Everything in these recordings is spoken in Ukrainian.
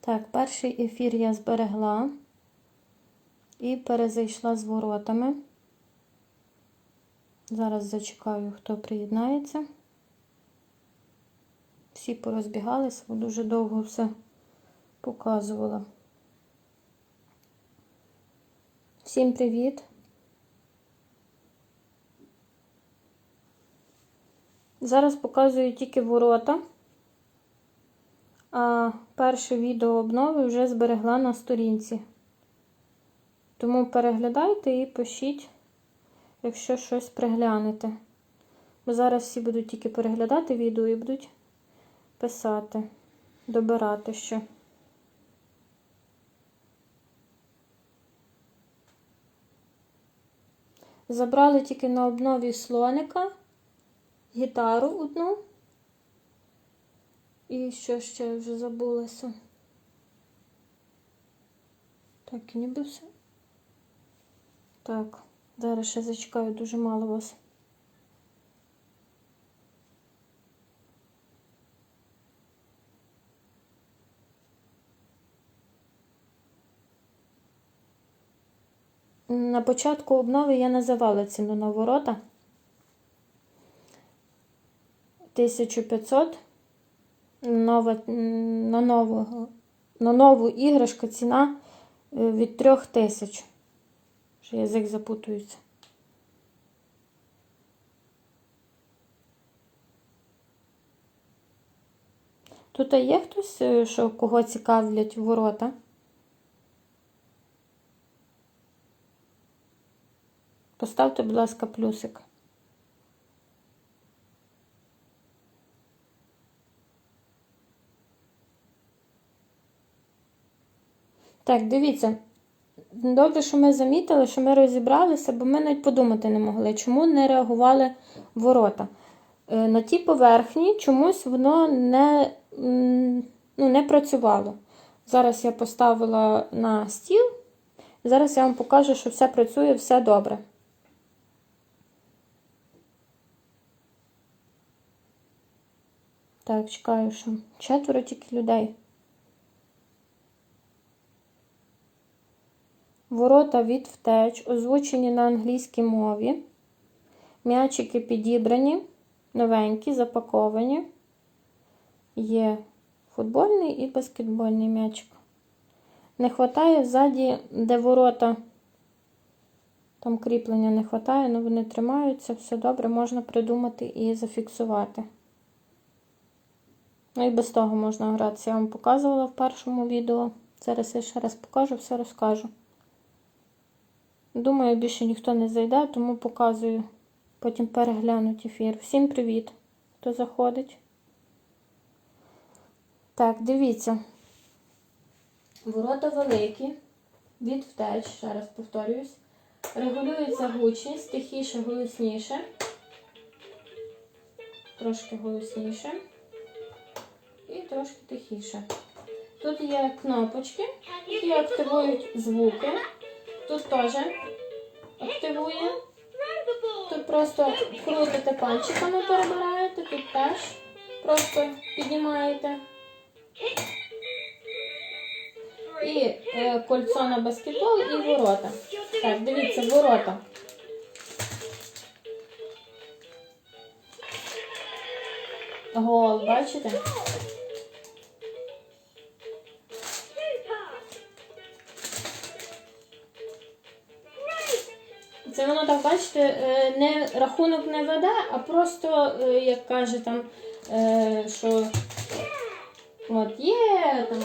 Так, перший ефір я зберегла і перезайшла з воротами. Зараз зачекаю, хто приєднається. Всі порозбігалися, бо дуже довго все показувала. Всім привіт! Зараз показую тільки ворота, перше відео обнови вже зберегла на сторінці. Тому переглядайте і пишіть, якщо щось приглянете. Бо зараз всі будуть тільки переглядати відео і будуть писати, добирати що. Забрали тільки на обнові слоника, гітару одну. І що ще вже забулася? Так, ніби все. Так, зараз ще зачекаю, дуже мало вас. На початку обнови я називала ціну на ворота 1500. Нова, на, нового, на нову іграшку ціна е, від 3000. Що язик запутується. Тут є хтось, е, що кого цікавлять ворота? Поставте, будь ласка, плюсик. Так, дивіться. Добре, що ми замітили, що ми розібралися, бо ми навіть подумати не могли, чому не реагували ворота. Е, На тій поверхні чомусь воно не, ну, не працювало. Зараз я поставила на стіл. Зараз я вам покажу, що все працює, все добре. Так, чекаю, що четверо тільки людей. Ворота від втеч, озвучені на англійській мові. М'ячики підібрані, новенькі, запаковані. Є футбольний і баскетбольний м'ячик. Не вистачає ззаді, де ворота, там кріплення не вистачає, але вони тримаються, все добре, можна придумати і зафіксувати. Ну і без того можна гратися. Я вам показувала в першому відео. Зараз я ще раз покажу, все розкажу. Думаю, більше ніхто не зайде, тому показую. Потім переглянуть ефір. Всім привіт, хто заходить. Так, дивіться. Ворота великі, від втеч, ще раз повторююсь. Регулюється гучність, тихіше, голосніше. Трошки голосніше. І трошки тихіше. Тут є кнопочки, які активують звуки. Тут теж активує. Тут просто крутите пальчиками, перебираєте, тут теж просто піднімаєте. І е, кольцо на баскетбол і ворота. Так, дивіться, ворота. Гол, бачите? Це воно так, бачите, е, не рахунок не веде, а просто, е, як каже там, е, що от є там.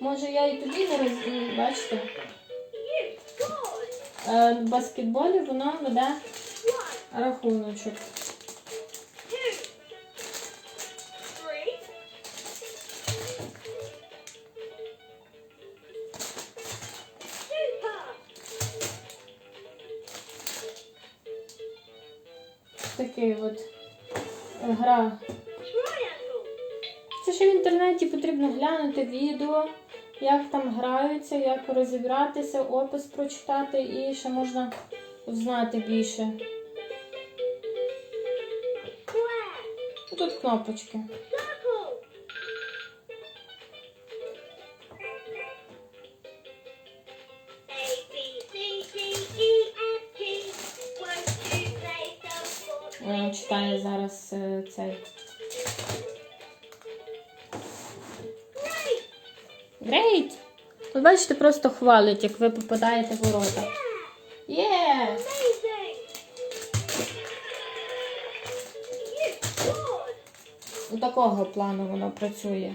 Може я і тобі не роз... бачите? Е, В баскетболі воно веде рахуночок. Такий от е, гра. Це ще в інтернеті потрібно глянути відео, як там граються, як розібратися, опис прочитати і ще можна знати більше. Тут кнопочки. Читає зараз е, цей. Грейт! Ви бачите, просто хвалить, як ви попадаєте в ворота. Є! You're! Такого плану воно працює.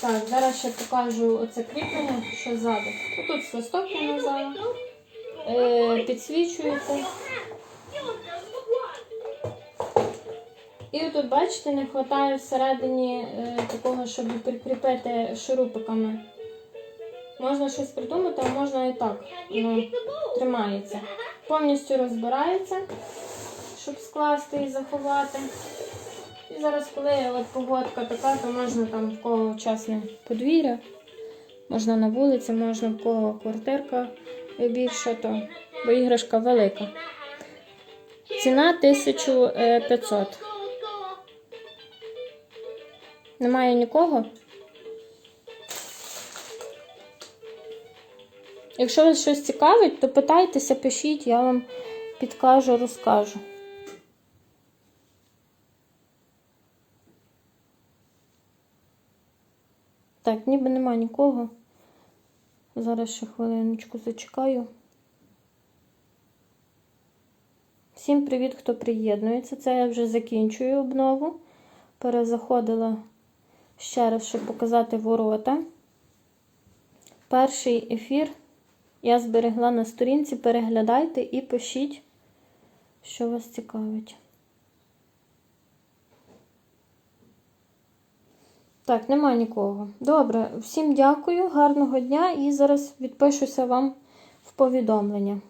Так, зараз ще покажу оце кріплення, що ззаду. Тут свисток назад. Е, підсвічуєте. І тут, бачите, не вистачає всередині е, такого, щоб прикріпити шурупиками. Можна щось придумати, а можна і так. Ball? тримається. Повністю розбирається, щоб скласти і заховати. І зараз, коли от погодка така, то можна там в кого часне подвір'я, можна на вулиці, можна в кого квартирка більша, то бо іграшка велика. Ціна 1500. Немає нікого. Якщо вас щось цікавить, то питайтеся, пишіть, я вам підкажу, розкажу. Так, ніби нема нікого. Зараз ще хвилиночку зачекаю. Всім привіт, хто приєднується. Це я вже закінчую обнову. Перезаходила ще раз, щоб показати ворота. Перший ефір я зберегла на сторінці. Переглядайте і пишіть, що вас цікавить. Так, нема нікого. Добре, всім дякую, гарного дня і зараз відпишуся вам в повідомлення.